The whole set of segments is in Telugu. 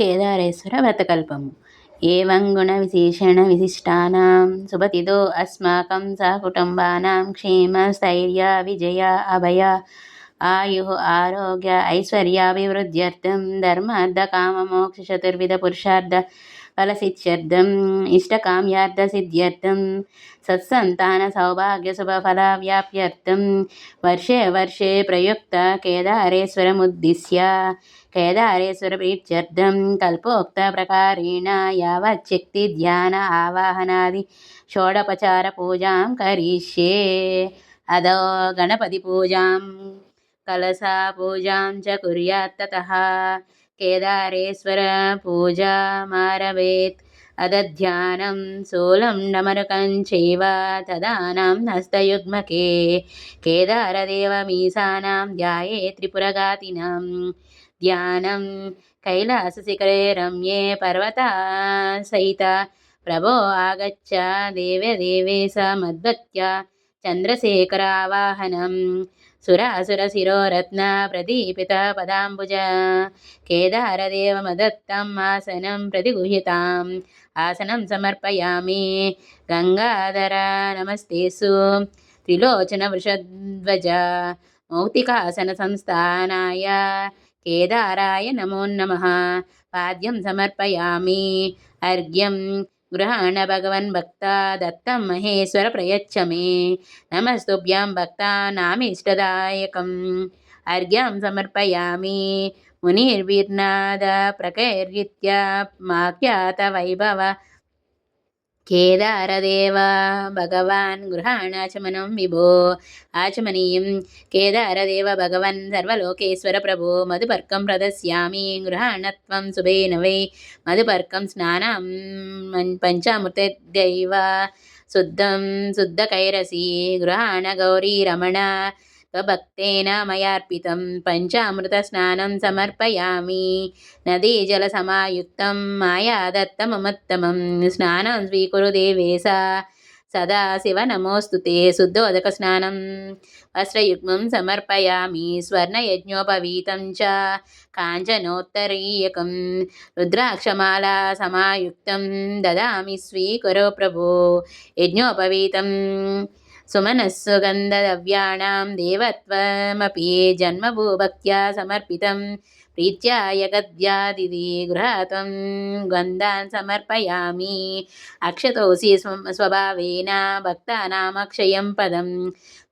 కేదారేశ్వర వ్రతకల్పము ఏవంగుణ విశేషణ విశిష్టానాం సుభతిదో అస్మాకం సహకుటుంబానాం క్షేమ స్థైర్య విజయ అభయ ఆయు ఆరోగ్య ఐశ్వర్యాభివృద్ధ్యర్థం ధర్మార్థ కామమోక్ష చతుర్విధ పురుషార్థ ఫలసిద్ధ్యర్థం ఇష్టకామ్యార్థసిద్ధ్యర్థం సత్సంతాన సౌభాగ్య శుభఫలవ్యాప్యర్థం వర్షే వర్షే ప్రయుక్త కేదారేశ్వరముద్దిశ్య కేదారేశ్వర ప్రీత్యర్థం కల్పోక్త ప్రకారేణ యావచ్చక్తి ధ్యాన ఆవాహనాది షోడపచార పూజాం కరిష్యే అదో గణపతి పూజాం కలసా పూజాం కేదారేశ్వర పూజామారవేత్ అదధ్యానం శూలం డమరుకం చైవ తదానం హస్తయుగ్మకే కేదారదేవమీశానాం ధ్యాయే త్రిపురగాతినాం ధ్యానం కైలాసశిఖరే రమ్యే పర్వతాసహిత ప్రభో ఆగచ్చ దేవదేవేశ మద్భక్త్యా చంద్రశేఖరావాహనం సురాసుర శిరోరత్న ప్రదీపిత పదాంబుజ కేదారదేవమదత్తం ఆసనం ప్రతిగుహితాం ఆసనం సమర్పయామి గంగాధర నమస్తేసు త్రిలోచన వృషధ్వజ మౌక్తికాసన సంస్థానాయ కేదారాయ నమో నమ పాద్యం సమర్పయామి అర్ఘ్యం గృహాణ భగవన్ భక్త దత్తం మహేశ్వర ప్రయచ్చమే నమస్తుభ్యాం భక్తానామిష్టదాయకం అర్ఘ్యం సమర్పయామి మునిర్వీర్నాద ప్రకైర్యిత్య మాఖ్యాత వైభవ కేదారదేవ భగవాన్ గృహాణాచమనం విభో ఆచమనీయం కేదారదేవ భగవన్ సర్వలోకేశ్వర ప్రభో మధుపర్కం ప్రదస్యామి గృహాణత్వం శుభేన వై మధుపర్కం స్నానం పంచామృతైవ శుద్ధం శుద్ధకైరసి గృహాణ గౌరీ రమణ స్వభక్తేన మయార్పితం పంచామృతస్నానం సమర్పయామి నదీజలసమాయుక్తం మాయా దత్తమమత్తమం స్నానం స్వీకురు దేవేశ సదా శివ నమోస్తు తే శుద్ధోదక స్నానం వస్త్రయుగ్మం సమర్పయామి స్వర్ణయజ్ఞోపవీతం చ కాంచనోత్తరీయకం రుద్రాక్షమాలా సమాయుక్తం దదామి స్వీకురు सुमनस्सुगन्धद्रव्याणां देवत्वमपि जन्मभूभक्त्या समर्पितं प्रीत्या यगद्यादिति गृहात्वं गन्धान् समर्पयामि अक्षतोऽसि स्वभावेन भक्तानामक्षयं पदं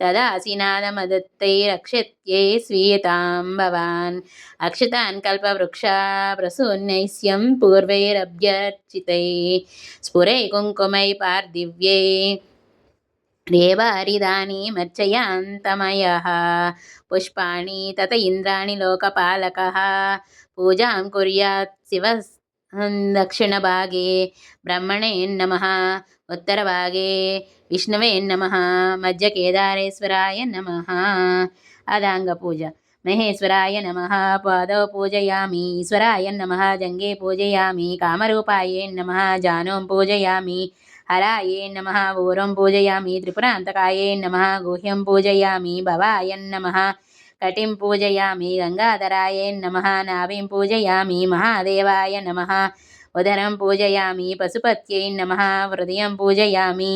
ददासि नादमदत्तै रक्षत्यै स्वीयतां भवान् अक्षतान् कल्पवृक्षा प्रसून्यैस्यं पूर्वैरभ्यर्चितै स्फुरै कुङ्कुमै पार्दिव्यै దేవారిదాని మర్చయాంతమయ పుష్పాణి తత ఇంద్రాణి లోకపాలక పూజాం కుర్యాత్ శివ దక్షిణభాగే బ్రహ్మణేన్నమ ఉత్తరభాగే విష్ణువేన్నమ మధ్య కేదారేశ్వరాయ నమ అదాంగ పూజ మహేశ్వరాయ నమ పాదౌ పూజయామి ఈశ్వరాయ నమ జంగే పూజయామి కామరూపాయ నమ జానం పూజయామి హరాయే నమ ఊరం పూజయామి త్రిపురాంతకాయే నమ గుహ్యం పూజయామి భవాయన్నమ కటిం పూజయామి గంగాధరాయే నమ నాభిం పూజయామి మహాదేవాయ నమ ఉదరం పూజయామి పశుపత్యై నమ హృదయం పూజయామి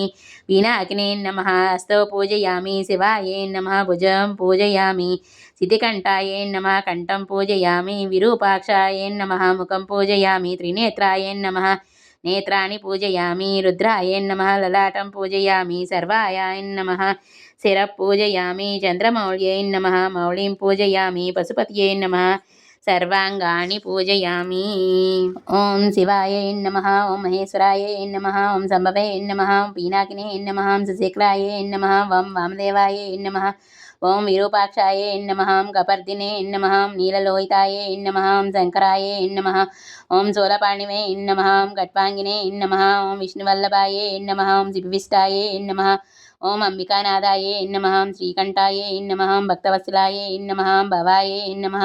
వీణాకినే నమ హస్తౌ పూజయామి శివాయే నమ భుజం పూజయామి సితికంఠాయే నమ కంఠం పూజయామి విరూపాక్షాయే నమ ముఖం పూజయామి త్రినేత్రాయే నమ నేత్రాన్ని పూజయామి రుద్రాయన్నమ లలాటం పూజయామి సర్వాయ శిర పూజయామి చంద్రమౌళ్యైన్నమ మౌళిం పూజయామి పశుపతియే నమ సర్వాంగాన్ని పూజయామి. ఓం శివాయ నమ ఓం మహేశ్వరాయ నమ ఓం సంభవే నమ ఓం పీనాకినే నమ ఓం శశిఖరాయ నమ ఓం వామదేవాయ నమ ఓం విరూపాక్షాయ ఎన్నమహాం కపర్దినే ఎన్నమహాం నీలలోహితాయ ఎన్నమహాం శంకరాయ ఎన్నమహ ఓం సోలపాణిమే ఎన్నమహాం కట్పాంగినే నమ ఓం విష్ణువల్లభాయ ఎన్నమహాం ఓం ఎన్నమహ ఓం అంబికానాథాయే ఎన్నమహాం శ్రీకంఠాయే ఎన్నమహాం భక్తవత్సలాయే ఎన్నమహాం భవాయే ఎన్నమహ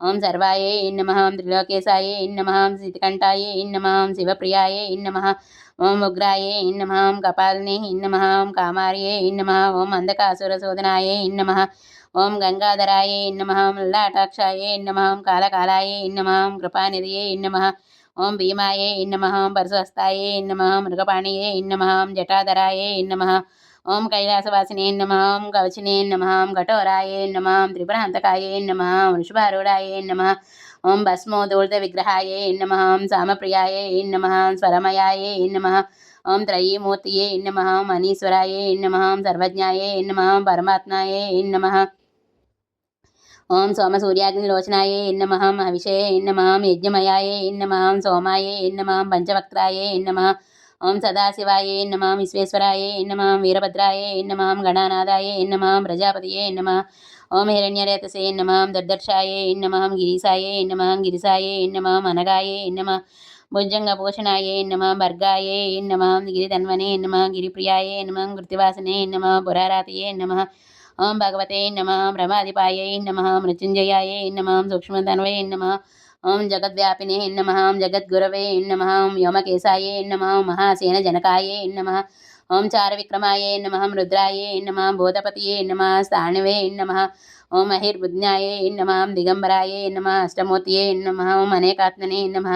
ఓం సర్వాయే ఎన్నమహాం త్రిలోకేశాయే ఎన్నమహాం శ్రీకంఠాయ ఎన్నమహాం శివప్రియాయే నమ ఓం ఉగ్రాయ నమ కపాలినే నమ కామార్యే నమ ఓం అంధకాసుర శోధనాయే నమ ఓం గంగాధరాయే నమ లలాటాక్షాయే నమ కాళకాలాయే నమ కృపానిధయే నమ ఓం భీమాయే నమ పరశుహస్తాయే నమ మృగపాణియే నమ జటాధరాయే నమ ఓం కైలాసవాసినే నమ కవచినే నమ ఘటోరాయే నమ త్రిపురహంతకాయే నమ వృషభారూఢాయే నమ ఓం భస్మోదూర్ధ విగ్రహాయే నమ సామప్రియాయే నమ స్వరమయాయే నమ ఓం త్రయీమూర్తియే నమ మనీశ్వరాయే నమ సర్వజ్ఞాయే నమ పరమాత్మాయే నమ ఓం సోమసూర్యాగ్నిలోచనాయే నమ హవిషే నమ యజ్ఞమయాయే నమ సోమాయే నమ పంచవక్త్రాయే నమ ఓం సదాశివాయే నమ విశ్వేశ్వరాయే నమ వీరభద్రాయే నమ గణానాథాయే నమ ప్రజాపతియే నమ ఓం హిరణ్యరేతసే నమ దర్దర్షాయే నమ గిరిసాయే నమ గిరిసాయే నమ అనగాయే నమ భుజంగభూషణాయే నమ భర్గాయే నమ గిరిధన్వనే నమ గిరిప్రియాయే నమ కృతివాసనే నమ పురారాతయే నమ ఓం భగవతే నమ బ్రహ్మాధిపాయై నమ మృత్యుంజయాయే నమ సూక్ష్మధన్వే నమ ఓం జగద్వ్యాపినే నమ జగద్గురవే నమ వ్యోమకేశాయే నమ మహాసేన జనకాయే నమ ఓం చార విక్రమాయే నమ రుద్రాయే నమ బోధపతియే నమ స్థాణవే నమ ఓం అహిర్బుజ్ఞాయే నమ దిగంబరాయే నమ అష్టమూర్తియే నమ ఓం అనేకాత్మనే నమ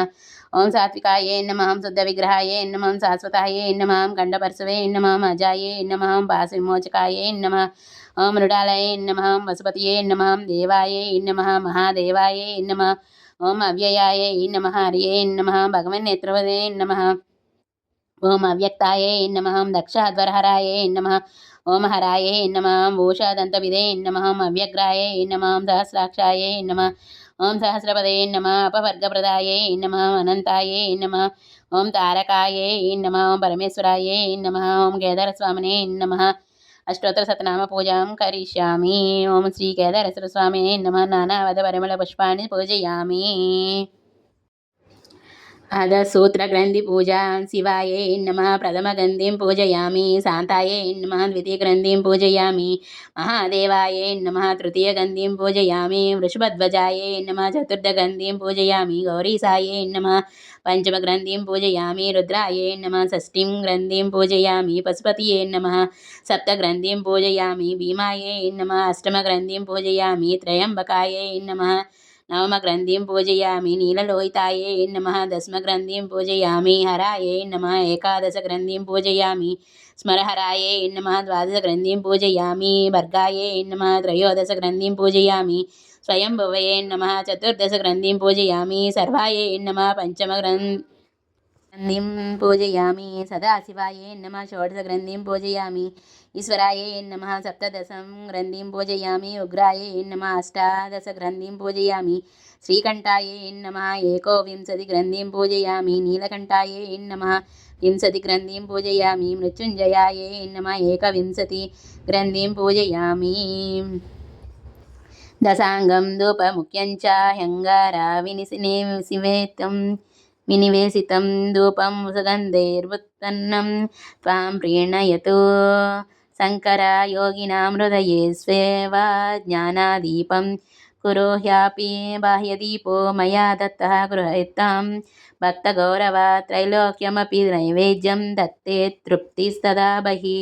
ఓం సాత్వికాయే నమ శుద్ధ విగ్రహాయే నమ శాశ్వతాయే నమ గండపరసవే నమ అజాయే నమ పాశవిమోచకాయే నమ ఓం మృడాలయే నమ వసుపతియే నమ దేవాయే నమ మహాదేవాయే నమ ఓం అవ్యయాయే నమ హరియే నమ భగవన్ నేత్రవదే నమ ఓం అవ్యక్తాయే నమ దక్షాధ్వరహరాయే నమ ఓం హరాయే నమ భూషాదంతవిదే నమ అవ్యగ్రాయే నమ సహస్రాక్షాయే నమ ఓం సహస్రపదే నమ అపవర్గప్రదాయే నమ అనంతాయే నమ ఓం తారకాయే నమ ఓం పరమేశ్వరాయే నమ ఓం కేదారస్వామినే నమ అష్టోత్తర సతనామ పూజాం కరిష్యామి ఓం శ్రీ కేదారేశ్వర స్వామి నమ నానావధ పరిమళ పుష్పాన్ని పూజయామి. अधसूत्रग्रन्थि पूजां शिवायै नमः, प्रथमग्रन्थिं पूजयामि, शान्तायै नमः, द्वितीयग्रन्थिं पूजयामी, महादेवायै नम, तृतीयग्रन्थिं पूजयामी, वृषभध्वजायै नमः नम पंचम ग्रंथि पूजयामी, रुद्राय नम रुद्रायै ग्रंथि पूजयामी पशुपति नम सप्त ग्रंथि पूजयामी, भीमाय नम अष्टम ग्रंथि पूजयामी त्रयंबकाय नम నవమగ్రంథిం పూజయామి నీలలోహితాయే నమ దశమగ్రంథిం పూజయామి హరాయే నమ ఏకాదశగ్రంథిం పూజయామి స్మరహరాయే నమ ద్వాదశగ్రంథిం పూజయామి భర్గాయే నమ త్రయోదశగ్రంథిం పూజయామి స్వయంభువయే నమ చతుర్దశగ్రంథిం పూజయామి సర్వాయే నమ పంచమగ్రం గ్రంథిం పూజయామి సదాశివాయే నమ షోడశ గ్రంథిం పూజయామి. ఈశ్వరాయే నమ సప్తదశం గ్రంథిం పూజయామి. ఉగ్రాయే నమ అష్టాదశ గ్రంథిం పూజయామి. శ్రీకంఠాయే నమ ఏకోవింశతి గ్రంథిం పూజయామి. నీలకంఠాయే నమ వింశతి గ్రంథిం పూజయామి. మృత్యుంజయాయే నమ ఏకవింశతి గ్రంథిం పూజయామి. దశాంగం ధూపముఖ్యం చ హ్యంగారా వినిసినే శివేత్తం వినివేశితం ధూపం సుగంధైర్వుత్పన్నం త్వాం ప్రీణయతు శంకరా యోగినాం హృదయే స్వేవ జ్ఞానాదీపం కురు హ్యాపి బాహ్యదీపో మయా దత్త గృహీతాం భక్తగౌరవ త్రైలోక్యమపి నైవేద్యం దత్తే తృప్తిస్తదా బహి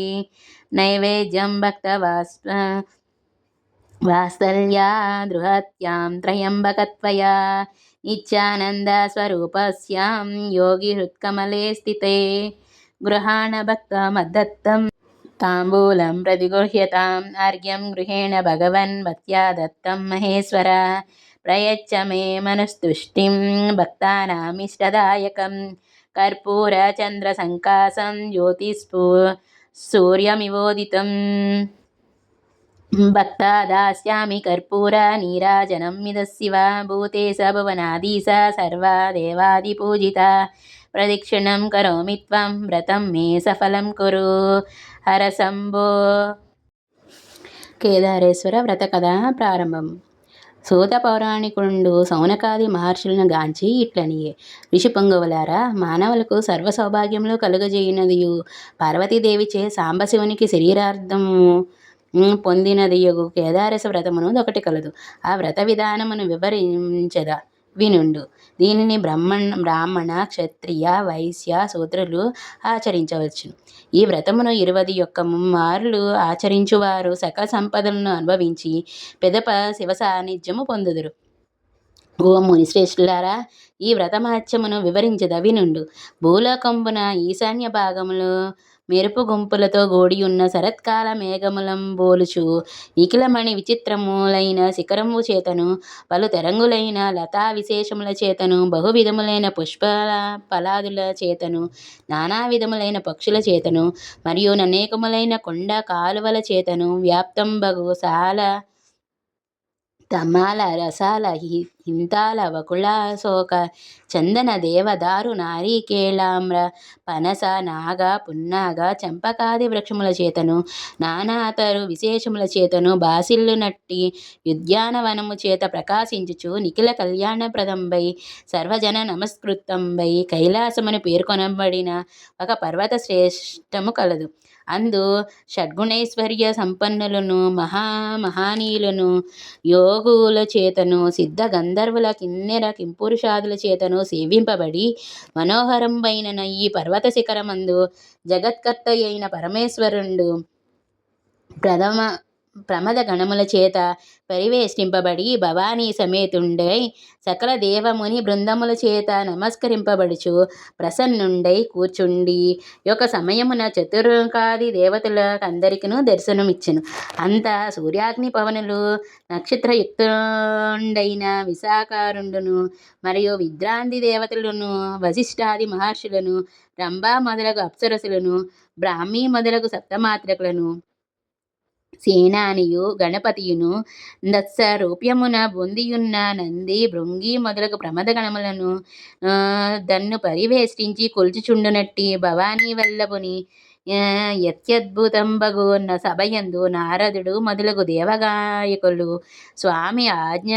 నైవేద్యం భక్తవాస్వ వాత్సల్యా దృహత్యాం త్రయంబకత్వయా नित्यानन्दस्वरूपस्यां योगिहृत्कमले स्थिते गृहाणभक्तमद्दत्तं ताम्बूलं प्रतिगृह्यताम् अर्घ्यं गृहेण भगवन्भक्त्या दत्तं महेश्वर प्रयच्छ मे मनस्तुष्टिं भक्तानामिष्टदायकं कर्पूरचन्द्रसङ्कासं ज्योतिस्पू सूर्यमिवोदितम् సూర్యమివోదితం దాస్యామి కర్పూర నీరాజనం మిదశివ భూతే స భువనాదీస సర్వా దేవాదిపూజిత ప్రదక్షిణం కరోమి త్వం వ్రతం మే సఫలం కురు హరశంభో కేదారేశ్వర వ్రత కథ ప్రారంభం సూత పౌరాణికుండు సౌనకాది మహర్షులను గాంచి ఇట్లనియే। ఋషిపొంగవులారా మానవులకు సర్వ సౌభాగ్యములు కలుగజేయునదియు। పార్వతీదేవిచే సాంబశివునికి శరీరార్థము పొందినది పొందినదియగు కేదారస వ్రతమును ఒకటి కలదు. ఆ వ్రత విధానమును వివరించద వినుండు. దీనిని బ్రహ్మణ బ్రాహ్మణ క్షత్రియ వైశ్య శూద్రులు ఆచరించవచ్చును. ఈ వ్రతమును ఇరవై యొక్క మార్లు ఆచరించువారు సకల సంపదలను అనుభవించి పెదప శివ సాన్నిధ్యము పొందుదురు. ఓ మునిశ్రేష్ఠులారా ఈ వ్రతమాత్యమును వివరించద వినుండు. భూలోకంబున ఈశాన్య భాగములో మెరుపు గుంపులతో గోడియున్న శరత్కాల మేఘములంబోలుచు నిఖిలమణి విచిత్రములైన శిఖరము చేతను పలు తెరంగులైన లతా విశేషముల చేతను బహువిధములైన పుష్ప ఫలాదుల చేతను నానా విధములైన పక్షుల చేతను మరియు అనేకములైన కొండ కాలువల చేతను వ్యాప్తంబగు సాల తమాల రసాల హి హింతాల వకుళాశోక చందన దేవదారు నారీకేళామ్ర పనస నాగ పున్నాగ చంపకాది వృక్షముల చేతను నానాతరు విశేషముల చేతను బాసిల్లు నట్టి ఉద్యానవనము చేత ప్రకాశించుచు నిఖిల కళ్యాణప్రదంబై సర్వజన నమస్కృతంబై కైలాసమును పేర్కొనబడిన ఒక పర్వత శ్రేష్టము కలదు. అందు షడ్గుణైశ్వర్య సంపన్నులను మహామహానీయులను యోగుల చేతను సిద్ధ గంధర్వుల కిన్నెర కింపురుషాదుల చేతను సేవింపబడి మనోహరంబైన ఈ పర్వత శిఖరమందు జగత్కర్త అయిన పరమేశ్వరుండు ప్రథమ ప్రమద గణముల చేత పరివేష్టింపబడి భవానీ సమేతుండై సకల దేవముని బృందముల చేత నమస్కరింపబడుచు ప్రసన్నుండై కూర్చుండి. యొక్క సమయమున చతుర్కాది దేవతలకందరికీ దర్శనమిచ్చును. అంత సూర్యాగ్ని పవనులు నక్షత్రయుక్తుండైన విశాకారుండును మరియు విద్రాంతి దేవతలను వశిష్ఠాది మహర్షులను రంభా మొదలగు అప్సరసులను బ్రాహ్మీ మొదలగు సప్తమాత్రకులను సేనానియు గణపతియును దత్స రూప్యమున బొందియున్న నంది భృంగి మొదలగు ప్రమథగణములను దన్ను పరివేష్టించి కొలుచుచుండునట్టి భవానీ వల్లభుని యత్యద్భుతంబగు సభయందు నారదుడు మొదలగు దేవగాయకులు స్వామి ఆజ్ఞ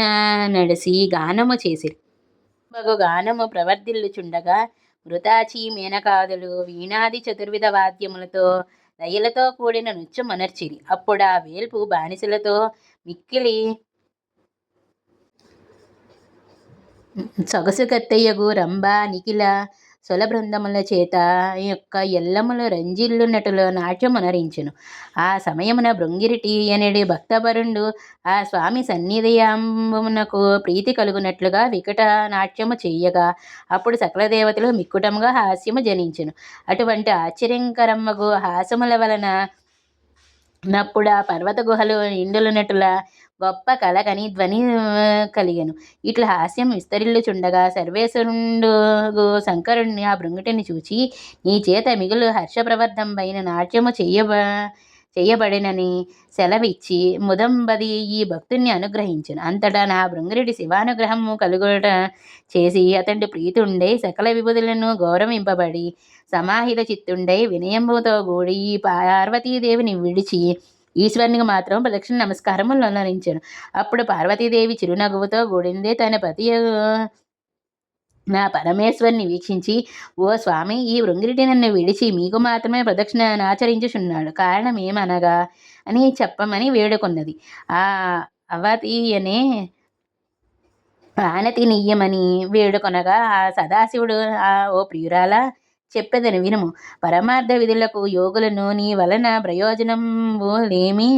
నడిసి గానము చేసిరి. బగు గానము ప్రవర్ధిల్లుచుండగా మృతాచి మేనకాదులు వీణాది చతుర్విధ వాద్యములతో లయలతో కూడిన నృత్యమనర్చిరి ఆ వేల్పు బానిసలతో మిక్కిలి సొగసు కత్తయ్యగు రంభ నిఖిల బృందముల చేత యొక్క ఎల్లములు రంజిల్లునటులో నాట్యమునరించును ఆ సమయమున భృంగిరిటి అనేది భక్తభరుండు ఆ స్వామి సన్నిధియాంబమునకు ప్రీతి కలుగునట్లుగా వికట నాట్యము చేయగా అప్పుడు సకల దేవతలు మిక్కుటముగా హాస్యము జనించెను. అటువంటి ఆశ్చర్యంకరమ్మకు హాసముల వలన నప్పుడు ఆ పర్వత గుహలు నిండులునటుల గొప్ప కలగని ధ్వని కలిగెను. ఇట్లా హాస్యం విస్తరిల్లుచుండగా సర్వేశ్వరుండు శంకరుణ్ణి ఆ భృంగుటిని చూచి నీ చేత మిగులు హర్షప్రవర్ధంపైన నాట్యము చెయ్యబ చేయబడినని సెలవిచ్చి ముదంబది ఈ భక్తుణ్ణి అనుగ్రహించను. అంతటా నా భృంగురెడ్డి శివానుగ్రహము కలుగుట చేసి అతడి ప్రీతుండై సకల విభుదులను గౌరవింపబడి సమాహిత చిత్తుండై వినయముతో కూడి ఈ పార్వతీదేవిని విడిచి ఈశ్వరునికి మాత్రం ప్రదక్షిణ నమస్కారములు నరించాను అప్పుడు పార్వతీదేవి చిరునవ్వుతో గూడిందే తన పతి నా పరమేశ్వరిని వీక్షించి ఓ స్వామి ఈ వృంగిరిటి నన్ను విడిచి మీకు మాత్రమే ప్రదక్షిణ ఆచరించుచున్నాడు. కారణం ఏమనగా? అని చెప్పమని వేడుకున్నది. ఆ అవతీయనే నీయమని వేడుకొనగా ఆ సదాశివుడు ఆ ఓ ప్రియురాల చెప్పేదని వినుము. పరమార్థ విధులకు యోగులను నీ వలన ప్రయోజనము లేమి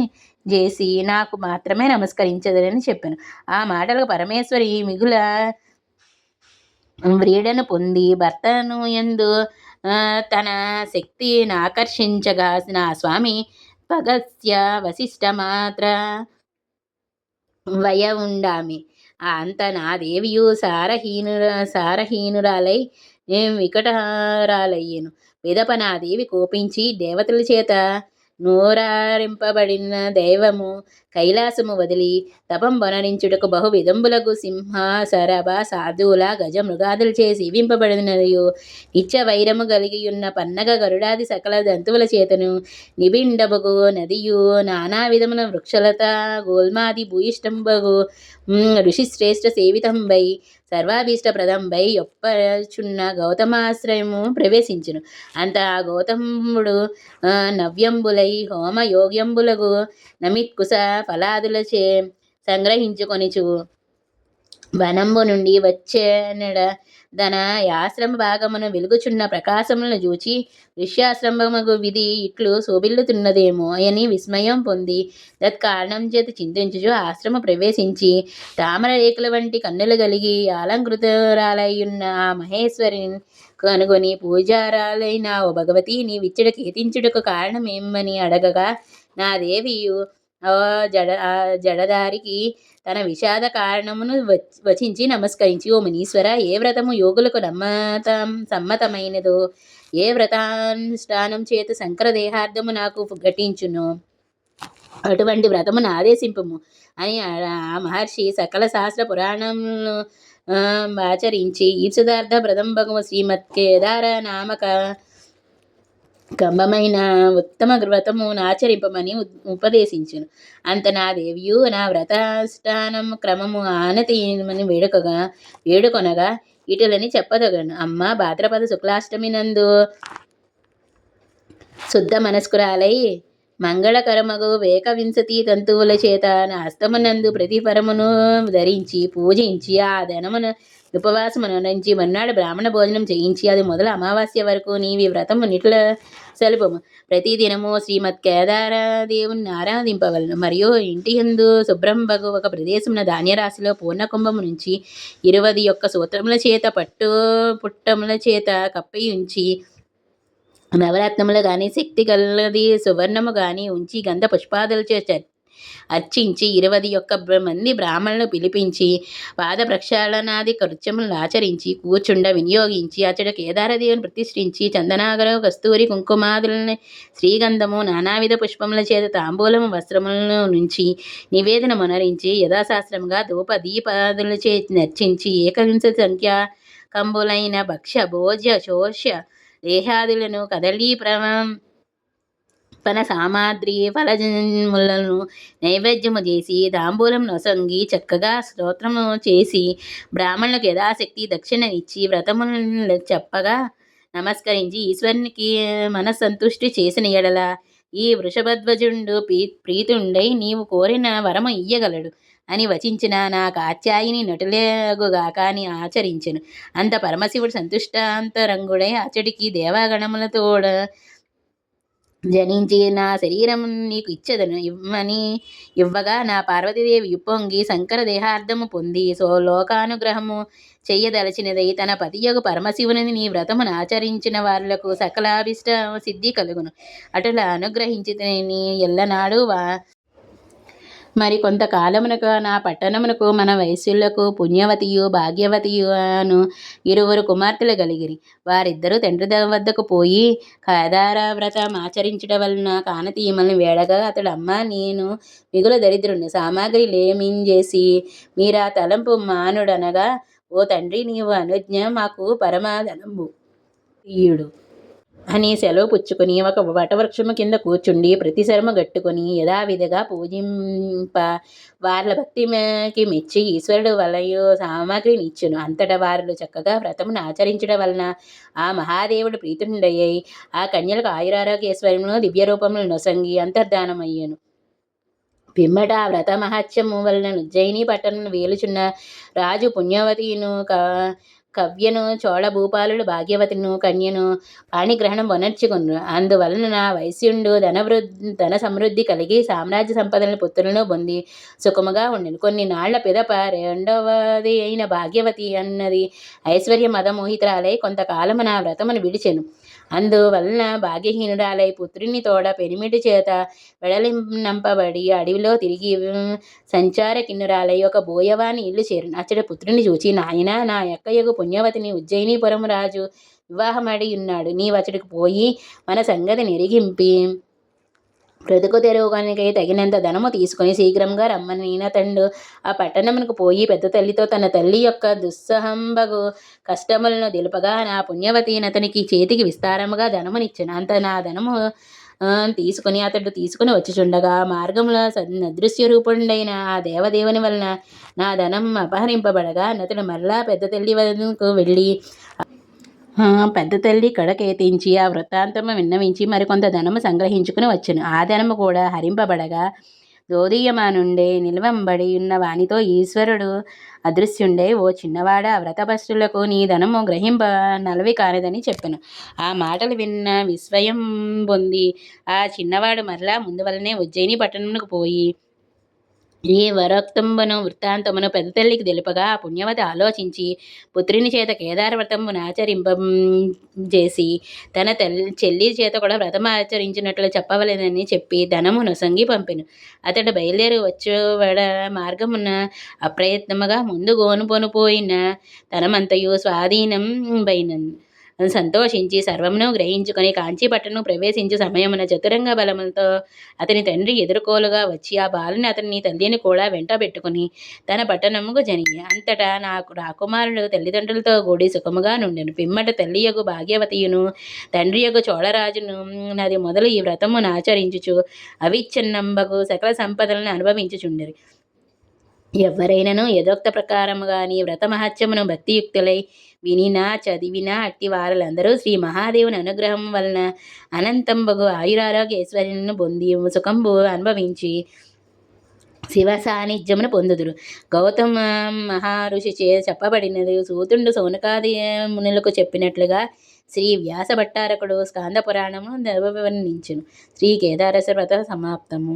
చేసి నాకు మాత్రమే నమస్కరించదని చెప్పాను. ఆ మాటలకు పరమేశ్వరి మిగుల వ్రీడను పొంది భర్తను ఎందు తన శక్తిని ఆకర్షించగా నా స్వామి పగస్య వశిష్ట మాత్ర వయ ఉండామి. అంత నా దేవియు సారహీను సారహీనురాలై వికటారాలయ్యెను దేవి కోపించి దేవతల చేత నోరారింపబడిన దైవము కైలాసము వదిలి తపం బొనరించుటకు బహు విదంబులకు సింహ సరభ సాధువుల గజ మృగాదులు చేసి ఇవింపబడినయు నిత్య వైరము కలిగియున్న పన్నగ గరుడాది సకల జంతువుల చేతను నిబిండబగు నదియు. నానా విధముల వృక్షలత గోల్మాది భూయిష్టంబగు. ఋషిశ్రేష్ఠ సేవితంబై సర్వాభీష్టప్రదంబై ఒప్పచున్న గౌతమాశ్రయము ప్రవేశించును. అంత ఆ గౌతముడు నవ్యంబులై హోమయోగ్యంబులకు నమిత్కుశ ఫలాదులచే సంగ్రహించుకొనిచు. వనంబు నుండి వచ్చేనడ దన ఆశ్రమ భాగమును వెలుగుచున్న ప్రకాశములను చూచి ఋష్యాశ్రమగు విధి ఇట్లు శోభిల్లుతున్నదేమో అని విస్మయం పొంది తత్కారణం చేత చింతించుచు ఆశ్రమ ప్రవేశించి తామర రేకుల వంటి కన్నులు కలిగి అలంకృతురాలయ్యున్న ఆ మహేశ్వరిని కనుగొని పూజారాలైన ఓ భగవతి నీ విచ్చడ కీర్తించుటకు కారణమేమని అడగగా నా దేవియు జడ జడదారికి తన విషాద కారణమును వచించి నమస్కరించి ఓ మునీశ్వర ఏ వ్రతము యోగులకు నమ్మతం సమ్మతమైనదో? ఏ వ్రతానుష్ఠానం చేత శంకర దేహార్థము నాకు ఘటించును? అటువంటి వ్రతమును ఆదేశింపము అని ఆ- మహర్షి సకల శాస్త్ర పురాణములను ఆచరించి ఆచరించి ఈప్సుదార్థ భగవ శ్రీమత్ కేదార నామక కంబమైన ఉత్తమ వ్రతము ఆచరింపమని ఉ- ఉపదేశించును. అంత నా దేవియు నా వ్రతానుష్ఠానం క్రమము ఆనతీయమని వేడుకగా వేడుకొనగా ఇటులని చెప్పదగను అమ్మ భాద్రపద శుక్లాష్టమి నందు శుద్ధ మనస్కురాలై మంగళకరమగు వేకవింశతి తంతువుల చేత నా హస్తమునందు ప్రతిఫరమును ధరించి పూజించి ఆ ధనమును ఉపవాసం నుంచి మర్నాడు బ్రాహ్మణ భోజనం చేయించి అది మొదలు అమావాస్య వరకు నీవి వ్రతం నిట్ల సలుపము. ప్రతి దినము శ్రీమద్ కేదార దేవుని ఆరాధింపవలను. మరియు ఇంటి యందు శుభ్రంబగు ఒక ప్రదేశమున ధాన్యరాశిలో పూర్ణ కుంభము నుంచి ఇరవై యొక్క సూత్రముల చేత పట్టు పుట్టముల చేత కప్పి ఉంచి నవరత్నములు కానీ శక్తి గలది సువర్ణము కానీ ఉంచి గంధ పుష్పాదులు చే అర్చించి ఇరవై ఒక్క మంది బ్రాహ్మణులు పిలిపించి పాద ప్రక్షాళనాది కృత్యములను ఆచరించి కూర్చుండ వినియోగించి అతడు కేదారదేవిని ప్రతిష్ఠించి చందనాగరం కస్తూరి కుంకుమాదులని శ్రీగంధము నానావిధ పుష్పముల చేత తాంబూలము వస్త్రములను నుంచి నివేదన మనరించి యథాశాస్త్రముగా ధూప దీపాదుల చే నర్చించి ఏకవింశ సంఖ్య కంబులైన భక్ష్య భోజ్య శోష్య దేహాదులను కదలీ ప్రమం ఉత్పన్న సామాగ్రి ఫలజన్ములను నైవేద్యము చేసి తాంబూలం నొసంగి చక్కగా స్తోత్రము చేసి బ్రాహ్మణులకు యథాశక్తి దక్షిణనిచ్చి వ్రతములను చెప్పగా నమస్కరించి ఈశ్వరునికి మనస్సంతుష్టి చేసిన ఎడల ఈ వృషభధ్వజుండు ప్రీ ప్రీతుండై నీవు కోరిన వరము ఇయ్యగలడు అని వచించిన నా కాత్యాయిని నటులేగుగాక అని ఆచరించను. అంత పరమశివుడు సంతుష్టాంతరంగుడై అచడికి దేవాగణములతోడ జనించి నా శరీరం నీకు ఇచ్చదను. ఇవ్వని ఇవ్వగా నా పార్వతీదేవి ఉప్పొంగి శంకర దేహార్థము పొంది సో లోకానుగ్రహము చెయ్యదలచినదై తన పతియగు పరమశివుని నీ వ్రతమును ఆచరించిన వారులకు సకలాభిష్ట సిద్ధి కలుగును. అటులా అనుగ్రహించి ఎల్లనాడు వా మరి కొంతకాలమునకు నా పట్టణమునకు మన వైశ్యులకు పుణ్యవతియు భాగ్యవతియు అను ఇరువురు కుమార్తెలు కలిగిరి వారిద్దరూ తండ్రి వద్దకు పోయి కేదార వ్రతం ఆచరించడం వలన కానతీయమని వేడగా అతడు అమ్మ నేను మిగులు దరిద్రుని సామాగ్రి లేమించేసి మీరా తలంపు మానుడనగా ఓ తండ్రి నీవు అనుజ్ఞ మాకు పరమాధనంబు. ఈయుడు అని సెలవు పుచ్చుకొని ఒక వటవృక్షము కింద కూర్చుండి ప్రతి శర్మ గట్టుకొని యథావిధిగా పూజింప వార్ల భక్తికి మెచ్చి ఈశ్వరుడు వలయు సామాగ్రిని ఇచ్చును అంతటా వారులు చక్కగా వ్రతమును ఆచరించడం వలన ఆ మహాదేవుడు ప్రీతుండయ్యాయి ఆ కన్యలకు ఆయురారోగ్యేశ్వరమును దివ్య రూపములు నొసంగి అంతర్ధానమయ్యాను. పిమ్మట ఆ వ్రత మహత్యము వలన ఉజ్జయిని పట్టణం వేలుచున్న రాజు పుణ్యవతిను కవ్యను చోళభూపాలుడు భాగ్యవతిను కన్యను పాణిగ్రహణం వనర్చుకును. అందువలన నా వైశ్యుండు ధనవృద్ధి ధన సమృద్ధి కలిగి సామ్రాజ్య సంపదలను పుత్రులను పొంది సుఖముగా ఉండెను. కొన్ని నాళ్ళ పిదప రెండవది అయిన భాగ్యవతి అన్నది ఐశ్వర్య మదమోహితురాలై కొంతకాలము నా వ్రతమును విడిచెను. అందువలన భాగ్యహీనురాలై పుత్రుని తోడ పెనిమిటి చేత వెడలింపబడి అడవిలో తిరిగి సంచార కిన్నురాలై ఒక బోయవాని ఇల్లు చేరిన. అచ్చడి పుత్రుని చూచి నాయన నా యొక్కయగు పుణ్యవతిని ఉజ్జయినిపురం రాజు వివాహమడి ఉన్నాడు నీవచడికి పోయి మన సంగతి నెరిగింపి. బ్రతుకు తెరువుకొనికై తగినంత ధనము తీసుకొని శీఘ్రంగా రమ్మని నీనతండు ఆ పట్టణమునకు పోయి పెద్ద తల్లితో తన తల్లి యొక్క దుస్సహంబగు కష్టములను తెలుపగా నా పుణ్యవతి అతనికి చేతికి విస్తారముగా ధనమునిచ్చిన. అంత నా ధనము తీసుకుని అతడు తీసుకుని వచ్చుచుండగా మార్గంలో అదృశ్య రూపుడైన ఆ దేవదేవుని వలన నా ధనం అపహరింపబడగా అతడు మరలా పెద్ద తల్లి వద్దకు వెళ్ళి పెద్ద తల్లి కడకేతించి ఆ వృత్తాంతము విన్నవించి మరికొంత ధనము సంగ్రహించుకుని వచ్చెను. ఆ ధనము కూడా హరింపబడగా జోదీయమానుండే నిలవంబడి ఉన్న వానితో ఈశ్వరుడు అదృశ్యుండే. ఓ చిన్నవాడ వ్రతభస్తులకు నీ ధనము గ్రహింప నలవి కానిదని చెప్పాను. ఆ మాటలు విన్న విస్వయం పొంది ఆ చిన్నవాడు మరలా ముందు వలనే ఉజ్జయిని పట్టణమునకు పోయి ఈ వరోక్తంబను వృత్తాంతమును పెద్ద తల్లికి తెలుపగా పుణ్యవతి ఆలోచించి పుత్రిని చేత కేదార వ్రతమును ఆచరింపజేసి తన తల్లి చెల్లి చేత కూడా వ్రతం ఆచరించినట్లు చెప్పవలేదని చెప్పి ధనము నొసంగి పంపెను. అతడు బయలుదేరి వచ్చేవాడ మార్గమున అప్రయత్నముగా ముందు గోనుపొను పోయిన తనమంతయు స్వాధీనం బైనన్ సంతోషించి సర్వమును గ్రహించుకొని కాంచీపట్టణం ప్రవేశించు సమయమున చతురంగ బలములతో అతని తండ్రి ఎదుర్కోలుగా వచ్చి ఆ బాలుని అతని తల్లిని కూడా వెంట పెట్టుకుని తన పట్టణముకు జరిగి అంతటా నాకు రాకుమారుడు తల్లిదండ్రులతో కూడి సుఖముగా నుండెను. పిమ్మట తల్లి యొక్క భాగ్యవతియును తండ్రి యొక్క చోళరాజును నది మొదలు ఈ వ్రతమును ఆచరించుచు అవిచ్ఛిన్నంబకు సకల సంపదలను అనుభవించుచుండరు. ఎవరైనను యథోక్త ప్రకారము కానీ వ్రతమహత్యమును భక్తియుక్తులై వినినా చదివినా అట్టి వారులందరూ శ్రీ మహాదేవుని అనుగ్రహం వలన అనంతంబగు ఆయురారోగ్య ఐశ్వర్యమును పొంది సుఖంబు అనుభవించి శివ సాన్నిధ్యమును పొందుదురు. గౌతమ మహర్షి చే చెప్పబడినది సూతుండు సౌనకాది మునులకు చెప్పినట్లుగా శ్రీ వ్యాస భట్టారకుడు స్కాంద పురాణము వర్ణించును శ్రీ కేదారేశ్వర వ్రత సమాప్తము.